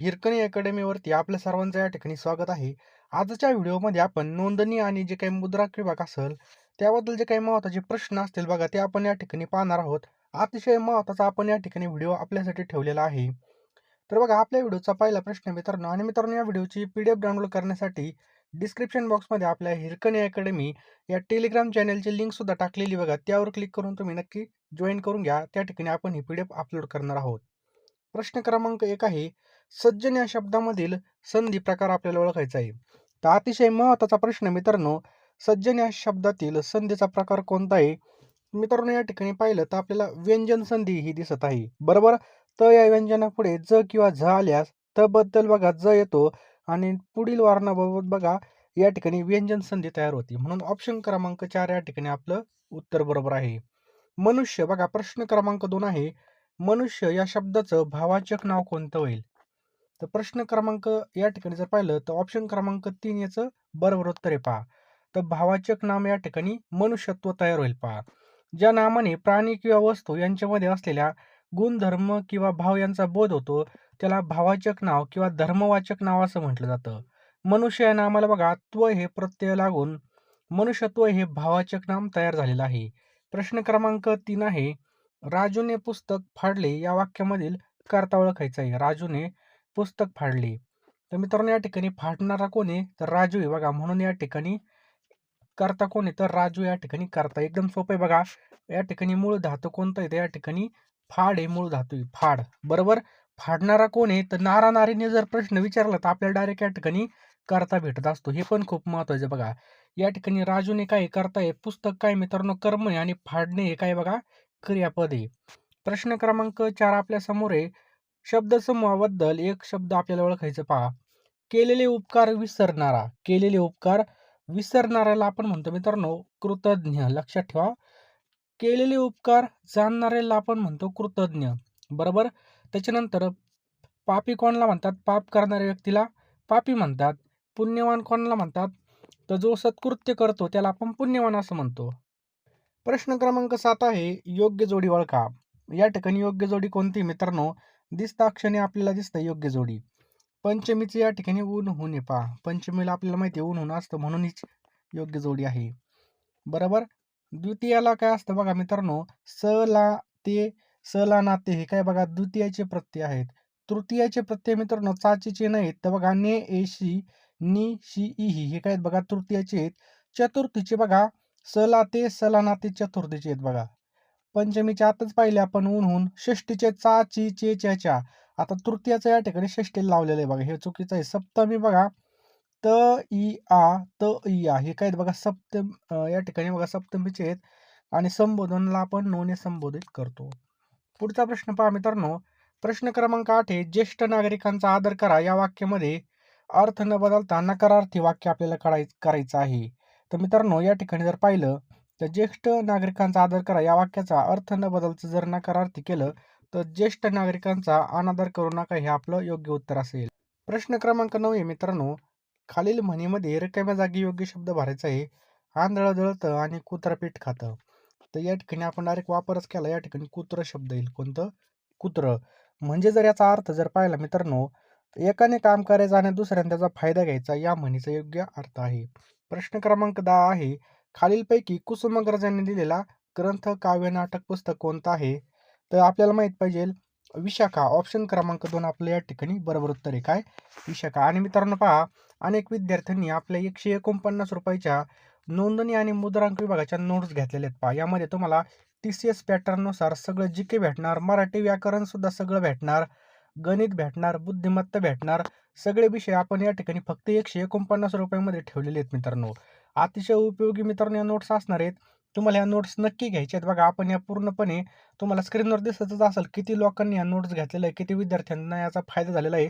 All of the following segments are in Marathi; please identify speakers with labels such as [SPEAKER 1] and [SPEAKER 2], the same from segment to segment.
[SPEAKER 1] हिरकणी अकॅडमीवरती आपल्या सर्वांचं या ठिकाणी स्वागत आहे. आजच्या व्हिडिओमध्ये आपण नोंदणी आणि जे काही मुद्रा विभाग असेल, त्याबद्दल जे काही महत्त्वाचे प्रश्न असतील बघा, ते आपण या ठिकाणी पाहणार आहोत. अतिशय महत्त्वाचा आपण या ठिकाणी व्हिडिओ आपल्यासाठी ठेवलेला आहे. तर बघा आपल्या व्हिडिओचा पहिला प्रश्न मित्रांनो आणि मित्रांनो या व्हिडिओची पी-डी-एफ डाउनलोड करण्यासाठी डिस्क्रिप्शन बॉक्समध्ये आपल्या हिरकणी अकॅडमी या टेलिग्राम चॅनलची लिंकसुद्धा टाकलेली बघा. त्यावर क्लिक करून तुम्ही नक्की जॉईन करून घ्या. त्या ठिकाणी आपण ही पी-डी-एफ अपलोड करणार आहोत. प्रश्न क्रमांक एक आहे, सज्जन या शब्दामधील संधी प्रकार आपल्याला ओळखायचा आहे. तर अतिशय महत्त्वाचा प्रश्न मित्रांनो, सज्जन या शब्दातील संधीचा प्रकार कोणता आहे? मित्रांनो या ठिकाणी पाहिलं तर आपल्याला व्यंजन संधी ही दिसत आहे. बरोबर? त या व्यंजनापुढे ज किंवा झ आल्यास त बद्दल बघा ज येतो आणि पुढील वारणाबाबत बघा या ठिकाणी व्यंजन संधी तयार होती म्हणून ऑप्शन क्रमांक चार या ठिकाणी आपलं उत्तर बरोबर आहे. मनुष्य बघा प्रश्न क्रमांक दोन आहे, मनुष्य या शब्दाचं भावाचक नाव कोणतं होईल? तर प्रश्न क्रमांक या ठिकाणी जर पाहिलं तर ऑप्शन क्रमांक तीन याचं बरोबर उत्तर आहे पहा. तर भावाचक नाम या ठिकाणी मनुष्यत्व तयार होईल पहा. ज्या नामाने प्राणी किंवा वस्तू यांच्यामध्ये असलेल्या गुणधर्म किंवा भाव यांचा बोध होतो, त्याला भावाचक नाव किंवा धर्मवाचक नाव असं म्हटलं जातं. मनुष्य या नामाला बघा त्व हे प्रत्यय लागून मनुष्यत्व हे भावाचक नाम तयार झालेलं आहे. प्रश्न क्रमांक तीन आहे, राजूने पुस्तक फाडले या वाक्यामधील कर्ता ओळखायचा आहे. राजूने पुस्तक फाडले. तर मित्रांनो या ठिकाणी फाडणारा कोण आहे? तर राजू आहे बघा. म्हणून या ठिकाणी करता कोण आहे? तर राजू या ठिकाणी करता एकदम सोपं आहे बघा. या ठिकाणी मूळ धातू कोणता आहे? तर या ठिकाणी फाड हे मूळ धातू आहे. फाड. बरोबर? फाडणारा कोण आहे? तर नारा-नारीने जर प्रश्न विचारला तर आपल्याला डायरेक्ट या ठिकाणी करता भेटत असतो. हे पण खूप महत्त्वाचं आहे बघा. या ठिकाणी राजूने काय करता आहे? पुस्तक काय मित्रांनो कर्म आहे आणि फाडणे हे काय बघा क्रियापद आहे. प्रश्न क्रमांक चार आपल्यासमोर आहे. शब्दसमूहाबद्दल एक शब्द आपल्याला ओळखायचं पहा. केलेले उपकार विसरणारा. केलेले उपकार विसरणाऱ्याला आपण म्हणतो मित्रांनो कृतज्ञ. लक्षात ठेवा. केलेले उपकार जाणणाऱ्याला आपण म्हणतो कृतज्ञ. बरोबर? त्याच्यानंतर पापी कोणाला म्हणतात? पाप करणाऱ्या व्यक्तीला पापी म्हणतात. पुण्यवान कोणाला म्हणतात? तर जो सत्कृत्य करतो त्याला आपण पुण्यवान असं म्हणतो. प्रश्न क्रमांक सात आहे, योग्य जोडी ओळखा. या ठिकाणी योग्य जोडी कोणती मित्रांनो? दिसताक्षणी आपल्याला दिसतं योग्य जोडी. पंचमीचं या ठिकाणी ऊन होणे पहा. पंचमीला आपल्याला माहिती आहे ऊन होऊन असतं म्हणून हीच योग्य जोडी आहे. बरोबर? द्वितीयाला काय असतं बघा मित्रांनो, स, ला, ते, स, ला, नाते हे काय बघा द्वितीयाचे प्रत्यय आहेत. तृतीयाचे प्रत्यय मित्रांनो चाचीचे नाहीत. तर बघा ने, ए, शी, नी, शी, ई, ही हे काय आहेत बघा तृतीयाचे आहेत. चतुर्थीचे बघा स, ला, ते, स, ला, चतुर्थीचे आहेत बघा. पंचमीच्या आताच पाहिले आपण ऊन होऊन. षष्टीचे चा, ची, चे, च्या, च्या. आता तृतीयाचं या ठिकाणी षष्टीला लावलेलं आहे बघा. हे चुकीचं आहे. सप्तमी बघा त, इ, आ, त, इ, आ हे काय आहेत बघा सप्तम या ठिकाणी बघा सप्तमीचे आहेत आणि संबोधनला आपण नोने संबोधित करतो. पुढचा प्रश्न पहा मित्रांनो. प्रश्न क्रमांक आठ आहे, ज्येष्ठ नागरिकांचा आदर करा या वाक्यामध्ये अर्थ न बदलता नकारार्थी वाक्य आपल्याला कराय करायचं आहे. तर मित्रांनो या ठिकाणी जर पाहिलं तर ज्येष्ठ नागरिकांचा आदर करा या वाक्याचा अर्थ न बदलचं जर नकारार्थी केलं तर ज्येष्ठ नागरिकांचा अनादर करू नका हे आपलं योग्य उत्तर असेल. प्रश्न क्रमांक नऊ आहे मित्रांनो. खालील म्हणीमध्ये रिकाम्या जागी योग्य शब्द भरायचा आहे. आंधळं जळतं आणि कुत्रा पीठ खातं. तर या ठिकाणी आपण डायरेक्ट वापरच केला. या ठिकाणी कुत्र शब्द येईल. कोणतं? कुत्र म्हणजे जर याचा अर्थ जर पाहिला मित्रांनो, एकाने काम करायचं आणि दुसऱ्याने त्याचा फायदा घ्यायचा या म्हणीचा योग्य अर्थ आहे. प्रश्न क्रमांक दहा आहे, खालीलपैकी कुसुमाग्रजांनी लिहिलेला ग्रंथ, काव्य, नाटक, पुस्तक कोणतं आहे? तर आपल्याला माहीत पाहिजे विशाखा. ऑप्शन क्रमांक दोन आपलं या ठिकाणी बरोबर उत्तर आहे. काय? विशाखा. आणि मित्रांनो पहा अनेक विद्यार्थ्यांनी आपल्या एकशे एकोणपन्नास रुपयाच्या नोंदणी आणि मुद्रांक विभागाच्या नोट्स घेतलेल्या आहेत पहा. यामध्ये तुम्हाला टी-सी-एस पॅटर्ननुसार सगळं जी-के भेटणार, मराठी व्याकरणसुद्धा सगळं भेटणार, गणित भेटणार, बुद्धिमत्ता भेटणार. सगळे विषय आपण या ठिकाणी फक्त एकशे एकोणपन्नास रुपयामध्ये ठेवलेले आहेत मित्रांनो. अतिशय उपयोगी मित्रांनो या नोट्स असणार आहेत. तुम्हाला या नोट्स नक्की घ्यायचे आहेत बघा. आपण या पूर्णपणे तुम्हाला स्क्रीनवर दिसतच असेल किती लोकांनी या नोट्स घेतलेल्या आहे, किती विद्यार्थ्यांना याचा फायदा झालेला आहे.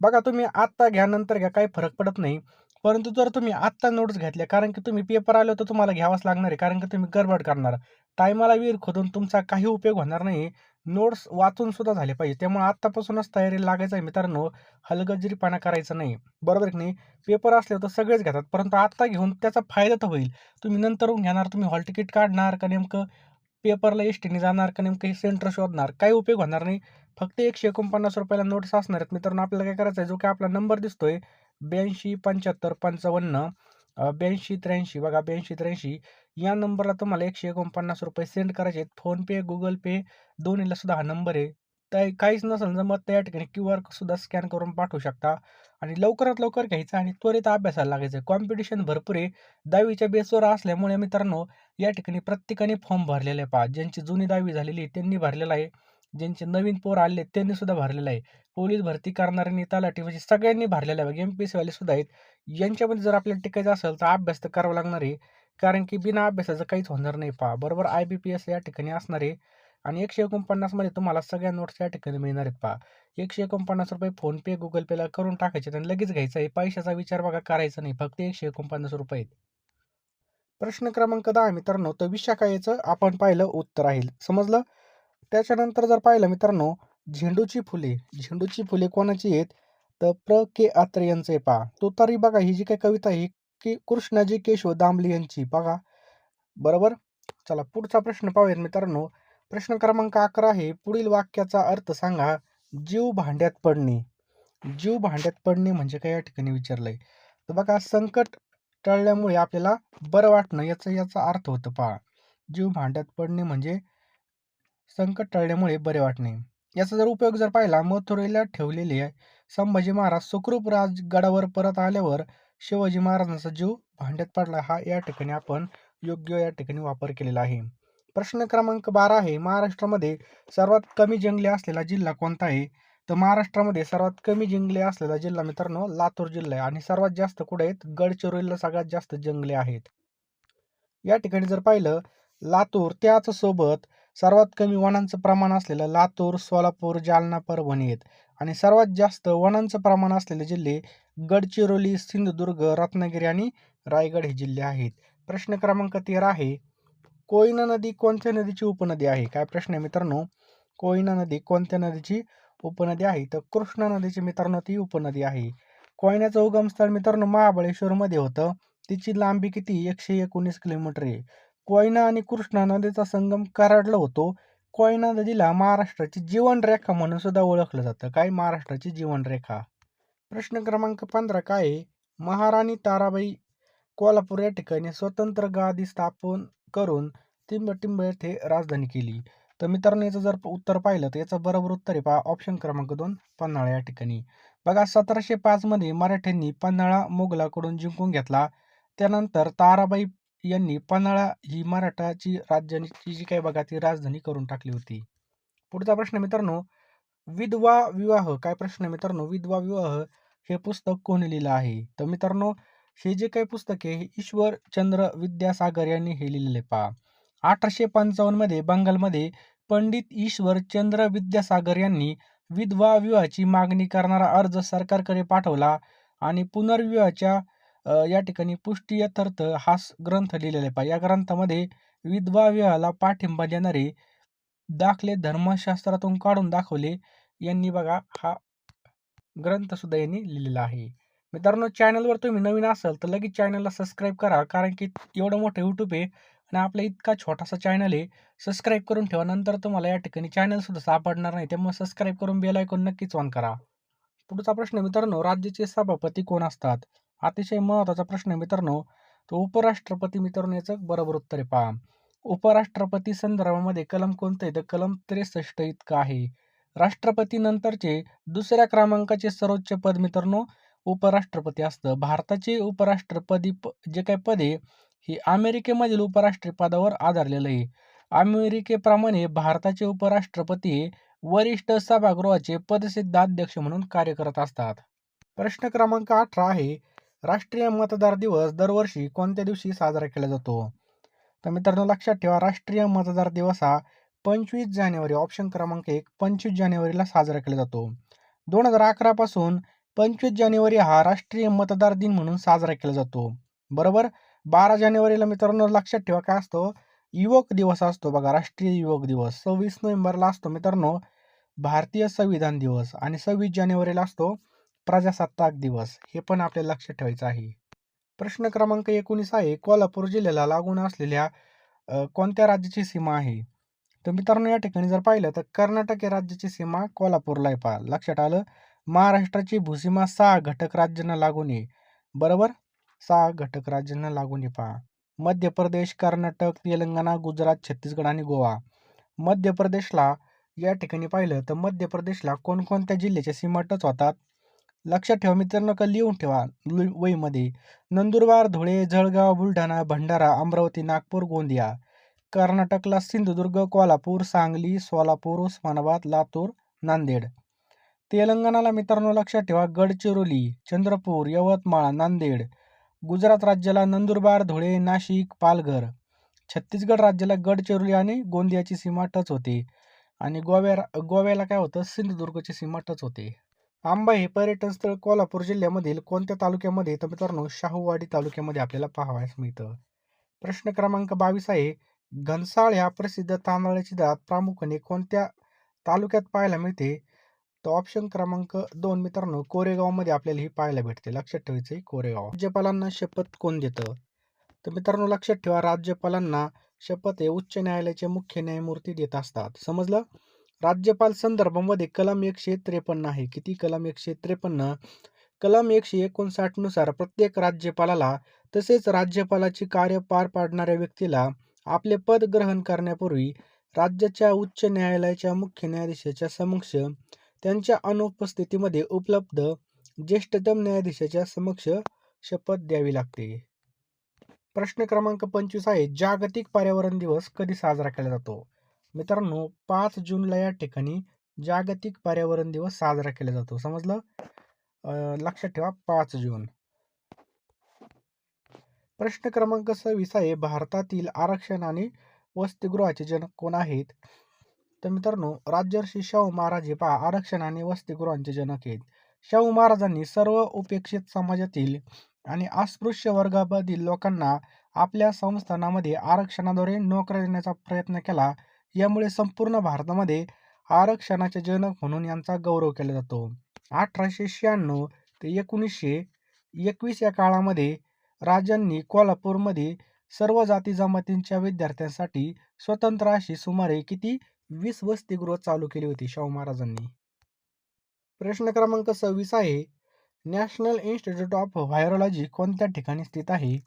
[SPEAKER 1] बघा तुम्ही आत्ता घ्या, नंतर घ्या काही फरक पडत नाही. परंतु जर तुम्ही आत्ता नोट्स घेतल्या कारण की तुम्ही पेपर आलो तर तुम्हाला घ्यावाच लागणार आहे. कारण की तुम्ही गडबड करणार. टायमाला विहीर खोदून तुमचा काही उपयोग होणार नाही. नोट्स वाचून सुद्धा झाले पाहिजे. त्यामुळे आत्तापासूनच तयारी लागायचं आहे मित्रांनो. हलगर्जीपणा करायचा नाही. बरोबर की नाही? पेपर असले तर सगळेच घेतात. परंतु आत्ता घेऊन त्याचा फायदा तर होईल. तुम्ही नंतरून घेणार, तुम्ही हॉल तिकीट काढणार का नेमकं पेपरला एस-टीने जाणार का नेमकं सेंटर शोधणार? काही उपयोग होणार नाही. फक्त एकशे एकोणपन्नास रुपयाला नोट्स असणार आहेत मित्रांनो आपल्याला काय करायचं आहे जो काय आपला नंबर दिसतोय ब्याऐंशी पंच्याहत्तर पंचावन्न ब्याऐंशी त्र्याऐंशी बघा ब्याऐंशी त्र्याऐंशी या नंबरला तुम्हाला एकशे एकोणपन्नास रुपये सेंड करायचे आहेत. फोनपे गुगल पे दोन्हीला सुद्धा हा नंबर आहे. तर काहीच नसेल जमत तर या ठिकाणी क्यू आर सुद्धा स्कॅन करून पाठवू शकता. आणि लवकरात लवकर घ्यायचं आणि त्वरित अभ्यासाला लागायचं कॉम्पिटिशन भरपूर आहे. दहावीच्या बेसवर असल्यामुळे मित्रांनो या ठिकाणी प्रत्येकाने फॉर्म भरलेला आहे पहा. ज्यांची जुनी दहावी झालेली आहे त्यांनी भरलेला आहे. ज्यांचे नवीन पोर आले त्यांनी सुद्धा भरलेला आहे. पोलीस भरती करणाऱ्यांनी तलाठी म्हणजे सगळ्यांनी भरलेला आहे एम पी सी वाले सुद्धा आहेत. यांच्यामध्ये जर आपल्याला टिकायचं असेल तर अभ्यास तर करावा लागणार आहे. कारण की बिना अभ्यासाचं काहीच होणार नाही पहा. बरोबर आय बी पी एस या ठिकाणी असणार आहे आणि एकशे एकोणपन्नासमध्ये तुम्हाला सगळ्या नोट्स या ठिकाणी मिळणार आहेत पहा. एकशे एकोणपन्नास रुपये फोनपे गुगल पेला करून टाकायचे आणि लगेच घ्यायचं आहे. पैशाचा विचार बघा करायचा नाही. फक्त एकशे एकोणपन्नास रुपये प्रश्न क्रमांक दहा मित्रांनो तर विशाखायचं आपण पाहिलं उत्तर आहे. समजलं? त्याच्यानंतर जर पाहिलं मित्रांनो झेंडूची फुले. झेंडूची फुले कोणाची आहेत? तर प्र. के. आत्रे यांचं आहे पहा. तो तरी बघा ही जी काही कविता आहे की कृष्णाजी केशव दामले यांची. बघा. बरोबर? चला पुढचा प्रश्न पाहूयात मित्रांनो. प्रश्न क्रमांक अकरा आहे. पुढील वाक्याचा अर्थ सांगा जीव भांड्यात पडणे. जीव भांड्यात पडणे म्हणजे काय या ठिकाणी विचारलंय? तर बघा संकट टळल्यामुळे आपल्याला बरं वाटणं याचा याचा अर्थ होतं पहा. जीव भांड्यात पडणे म्हणजे संकट टळल्यामुळे बरे वाटणे. याचा जर उपयोग जर पाहिला मथुरेला ठेवलेले संभाजी महाराज सुखरूप राजगडावर परत आल्यावर शिवाजी महाराजांचा जीव भांड्यात पडला हा या ठिकाणी आपण योग्य या ठिकाणी वापर केलेला आहे. प्रश्न क्रमांक बारा आहे महाराष्ट्रामध्ये सर्वात कमी जंगले असलेला जिल्हा कोणता आहे? तर महाराष्ट्रामध्ये सर्वात कमी जंगले असलेला जिल्हा मित्रांनो लातूर जिल्हा आहे आणि सर्वात जास्त कुठे आहेत? गडचिरोलीला सगळ्यात जास्त जंगले आहेत. या ठिकाणी जर पाहिलं लातूर त्याच सोबत सर्वात कमी वनांचं प्रमाण असलेलं लातूर सोलापूर जालना परभणी आहेत. आणि सर्वात जास्त वनांचं प्रमाण असलेले जिल्हे गडचिरोली सिंधुदुर्ग रत्नागिरी आणि रायगड हे जिल्हे आहेत. प्रश्न क्रमांक तेरा आहे कोयना नदी कोणत्या नदीची उपनदी आहे? काय प्रश्न आहे मित्रांनो? कोयना नदी कोणत्या नदीची उपनदी आहे? तर कृष्णा नदीची मित्रांनो ती उपनदी आहे. कोयनाचं उगमस्थळ मित्रांनो महाबळेश्वरमध्ये होतं. तिची लांबी किती? एकशे एकोणीस किलोमीटर आहे. कोयना आणि कृष्णा नदीचा संगम कराडला होतो. कोयना नदीला महाराष्ट्राची जीवनरेखा म्हणून सुद्धा ओळखलं जातं. काय महाराष्ट्राची जीवनरेखा? प्रश्न क्रमांक पंधरा काय आहे? महाराणी ताराबाई कोल्हापूर या ठिकाणी स्वतंत्र गादी स्थापन करून टिंब येथे राजधानी केली. तर मित्रांनो याचं जर उत्तर पाहिलं तर याचं बरोबर उत्तर आहे पहा ऑप्शन क्रमांक दोन पन्हाळा या ठिकाणी. बघा सतराशे पाचमध्ये मराठ्यांनी पन्हाळा मोगलाकडून जिंकून घेतला. त्यानंतर ताराबाई यांनी पन्हाळा ही मराठाची राजधानीची जी काही बघा ती राजधानी करून टाकली होती. पुढचा प्रश्न मित्रांनो विधवा विवाह काय प्रश्न मित्रांनो? विधवा विवाह हे पुस्तक कोणी लिहिलं आहे? तर मित्रांनो हे जे काही पुस्तक आहे ईश्वर चंद्र विद्यासागर यांनी हे लिहिलेले पहा. अठराशे मध्ये बंगालमध्ये पंडित ईश्वर चंद्र विद्यासागर यांनी विधवा विवाहाची मागणी करणारा अर्ज सरकारकडे पाठवला आणि पुनर्विवाहाच्या या ठिकाणी पुष्टी यथार्थ हा ग्रंथ लिहिलेला आहे. या ग्रंथामध्ये विधवा विवाहाला पाठिंबा देणारे दाखले धर्मशास्त्रातून काढून दाखवले यांनी बघा हा ग्रंथसुद्धा यांनी लिहिलेला आहे. मित्रांनो चॅनलवर तुम्ही नवीन असाल तर लगेच चॅनलला सबस्क्राईब करा कारण की एवढं मोठं यूट्यूब आहे आणि आपला इतका छोटासा चॅनल आहे सबस्क्राईब करून ठेवा. नंतर तुम्हाला या ठिकाणी चॅनलसुद्धा सापडणार नाही त्यामुळे सबस्क्राईब करून बेल ऐकून नक्कीच ऑन करा. पुढचा प्रश्न मित्रांनो राज्याचे सभापती कोण असतात? अतिशय महत्त्वाचा प्रश्न मित्रांनो. तो उपराष्ट्रपती मित्रांनो याचं बरोबर उत्तर आहे पहा. उपराष्ट्रपती संदर्भामध्ये कलम कोणतं आहे? तर कलम त्रेसष्ट इतकं आहे. राष्ट्रपतीनंतरचे दुसऱ्या क्रमांकाचे सर्वोच्च पद मित्रांनो उपराष्ट्रपती असतं. भारताचे उपराष्ट्रपदी जे काही पद आहे हे अमेरिकेमधील उपराष्ट्रपदावर आधारलेलं आहे. अमेरिकेप्रमाणे भारताचे उपराष्ट्रपती वरिष्ठ सभागृहाचे पदसिद्ध अध्यक्ष म्हणून कार्य करत असतात. प्रश्न क्रमांक अठरा आहे. राष्ट्रीय मतदार दिवस दरवर्षी कोणत्या दिवशी साजरा केला जातो? तर मित्रांनो लक्षात ठेवा राष्ट्रीय मतदार दिवस हा पंचवीस जानेवारी ऑप्शन क्रमांक एक पंचवीस जानेवारीला साजरा केला जातो. दोन हजार अकरा पासून पंचवीस जानेवारी हा राष्ट्रीय मतदार दिन म्हणून साजरा केला जातो. बरोबर? बारा जानेवारीला मित्रांनो लक्षात ठेवा काय असतो? युवक दिवस असतो बघा राष्ट्रीय युवक दिवस. सव्वीस नोव्हेंबरला असतो मित्रांनो भारतीय संविधान दिवस. आणि सव्वीस जानेवारीला असतो प्रजासत्ताक दिवस हे पण आपल्याला लक्षात ठेवायचं आहे. प्रश्न क्रमांक एकोणीस आहे कोल्हापूर जिल्ह्याला लागून असलेल्या कोणत्या राज्याची सीमा आहे? तर मित्रांनो या ठिकाणी जर पाहिलं तर कर्नाटक या राज्याची सीमा कोल्हापूरला आहे पहा. लक्षात आलं? महाराष्ट्राची भूसीमा सहा घटक राज्यांना लागून आहे. बरोबर? सहा घटक राज्यांना लागून आहे पहा. मध्य प्रदेश कर्नाटक तेलंगणा गुजरात छत्तीसगड आणि गोवा. मध्य प्रदेशला या ठिकाणी पाहिलं तर मध्य प्रदेशला कोणकोणत्या जिल्ह्याच्या सीमा टच होतात? लक्षात ठेवा मित्रांनो का लिहून ठेवा वहीमध्ये. नंदुरबार धुळे जळगाव बुलढाणा भंडारा अमरावती नागपूर गोंदिया. कर्नाटकला सिंधुदुर्ग कोल्हापूर सांगली सोलापूर उस्मानाबाद लातूर नांदेड. तेलंगणाला मित्रांनो लक्षात ठेवा गडचिरोली चंद्रपूर यवतमाळ नांदेड. गुजरात राज्याला नंदुरबार धुळे नाशिक पालघर. छत्तीसगड राज्याला गडचिरोली आणि गोंदियाची सीमा टच होते. आणि गोव्या गोव्याला काय होतं? सिंधुदुर्गची सीमा टच होते. आंबा हे पर्यटन स्थळ कोल्हापूर जिल्ह्यामधील कोणत्या तालुक्यामध्ये? तर मित्रांनो शाहूवाडी तालुक्यामध्ये आपल्याला पाहावयास मिळतं. प्रश्न क्रमांक बावीस आहे. घनसाळ ह्या प्रसिद्ध तांदळाची जात प्रामुख्याने कोणत्या तालुक्यात पाहायला मिळते? तर ऑप्शन क्रमांक दोन मित्रांनो कोरेगावमध्ये आपल्याला ही पाहायला भेटते. लक्षात ठेवायचं आहे कोरेगाव. राज्यपालांना शपथ कोण देतं? तर मित्रांनो लक्षात ठेवा राज्यपालांना शपथ हे उच्च न्यायालयाचे मुख्य न्यायमूर्ती देत असतात. समजलं? राज्यपाल संदर्भामध्ये कलम एकशे त्रेपन्न आहे. किती कलम एकशे त्रेपन्न? कलम एकशे एकोणसाठनुसार प्रत्येक राज्यपालाला तसेच राज्यपालाची कार्य पार पाडणाऱ्या व्यक्तीला आपले पद ग्रहण करण्यापूर्वी राज्याच्या उच्च न्यायालयाच्या मुख्य न्यायाधीशाच्या समक्ष त्यांच्या अनुपस्थितीमध्ये उपलब्ध ज्येष्ठतम न्यायाधीशाच्या समक्ष शपथ द्यावी लागते. प्रश्न क्रमांक पंचवीस आहे. जागतिक पर्यावरण दिवस कधी साजरा केला जातो? मित्रांनो पाच जूनला या ठिकाणी जागतिक पर्यावरण दिवस साजरा केला जातो. समजलं? लक्षात ठेवा पाच जून. प्रश्न क्रमांक सव्वीस आहे भारतातील आरक्षण आणि वसतिगृहाचे जनक कोण आहेत? तर मित्रांनो राजर्षी शाहू महाराज हे पहा आरक्षण आणि वसतिगृहांचे जनक आहेत. शाहू महाराजांनी सर्व उपेक्षित समाजातील आणि अस्पृश्य वर्गामधील लोकांना आपल्या संस्थानामध्ये आरक्षणाद्वारे नोकऱ्या देण्याचा प्रयत्न केला. यामुळे संपूर्ण भारतामध्ये आरक्षणाचे जनक म्हणून यांचा गौरव केला जातो. अठराशे शहाण्णव ते एकोणीसशे एकवीस या काळामध्ये राजांनी कोल्हापूरमध्ये सर्व जाती जमातींच्या विद्यार्थ्यांसाठी स्वतंत्र अशी सुमारे किती? वीस वसतिगृह चालू केली होती शाहू महाराजांनी. प्रश्न क्रमांक सव्वीस आहे. नॅशनल इन्स्टिट्यूट ऑफ व्हायरोलॉजी कोणत्या ठिकाणी स्थित आहे?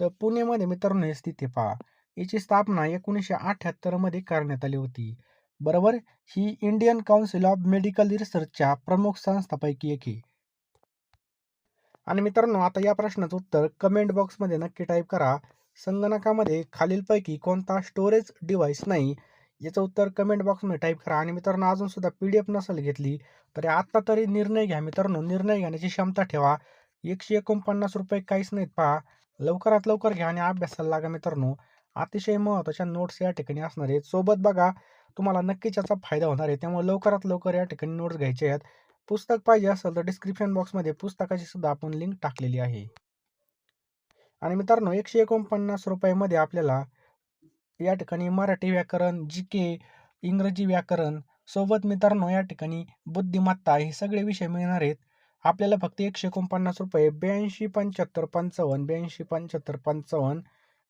[SPEAKER 1] तर पुणेमध्ये मित्रांनो हे स्थिती पहा. याची स्थापना एकोणीसशे अठ्ठ्याहत्तरमध्ये करण्यात आली होती. बरोबर? ही इंडियन काउन्सिल ऑफ मेडिकल रिसर्चच्या प्रमुख संस्थापैकी एक आहे. आणि मित्रांनो आता या प्रश्नाचं उत्तर कमेंट बॉक्समध्ये नक्की टाईप करा. संगणकामध्ये खालीलपैकी कोणता स्टोरेज डिव्हाइस नाही याचं उत्तर कमेंट बॉक्समध्ये टाईप करा. आणि मित्रांनो अजून सुद्धा पी डी एफ नसेल घेतली तरी आत्ता तरी निर्णय घ्या. मित्रांनो निर्णय घेण्याची क्षमता ठेवा. एकशे एकोणपन्नास रुपये काहीच नाहीत पहा. लवकरात लवकर घ्या आणि अभ्यासाला लागा मित्रांनो. अतिशय महत्त्वाच्या नोट्स या ठिकाणी असणार आहेत. सोबत बघा तुम्हाला नक्कीच याचा फायदा होणार आहे. त्यामुळे लवकरात लवकर या ठिकाणी नोट्स घ्यायचे आहेत. पुस्तक पाहिजे असेल तर डिस्क्रिप्शन बॉक्समध्ये पुस्तकाची सुद्धा आपण लिंक टाकलेली आहे. आणि मित्रांनो एकशे एकोणपन्नास रुपयामध्ये आपल्याला या ठिकाणी मराठी व्याकरण जी के इंग्रजी व्याकरण सोबत मित्रांनो या ठिकाणी बुद्धिमत्ता हे सगळे विषय मिळणार आहेत. आपल्याला फक्त एकशे एकोणपन्नास रुपये ब्याऐंशी पंच्याहत्तर पंचावन्न ब्याऐंशी पंच्याहत्तर पंचावन्न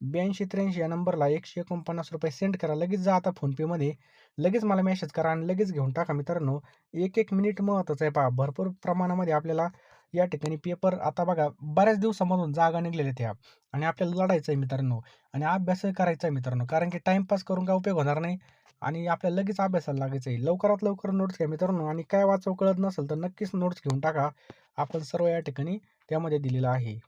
[SPEAKER 1] ब्याऐंशी त्र्याऐंशी या नंबरला एकशे एकोणपन्नास रुपये सेंड करा. लगेच जा आता फोनपेमध्ये. लगेच मला मेसेज करा आणि लगेच घेऊन टाका मित्रांनो. एक एक मिनिट महत्त्वाचं आहे पहा. भरपूर प्रमाणामध्ये आपल्याला या ठिकाणी पेपर आता बघा बऱ्याच दिवसामधून जागा निघलेल्या त्या. आणि आपल्याला लढायचं आहे मित्रांनो. आणि अभ्यासही करायचा आहे मित्रांनो. कारण की टाइमपास करून काय उपयोग होणार नाही. आणि आपल्याला लगेच अभ्यासाला लागायचं आहे. लवकरात लवकर नोट्स घ्या मित्रांनो. आणि काय वाचव कळत नसेल तर नक्कीच नोट्स घेऊन टाका. आपण सर्व या ठिकाणी त्यामध्ये दिलेलं आहे.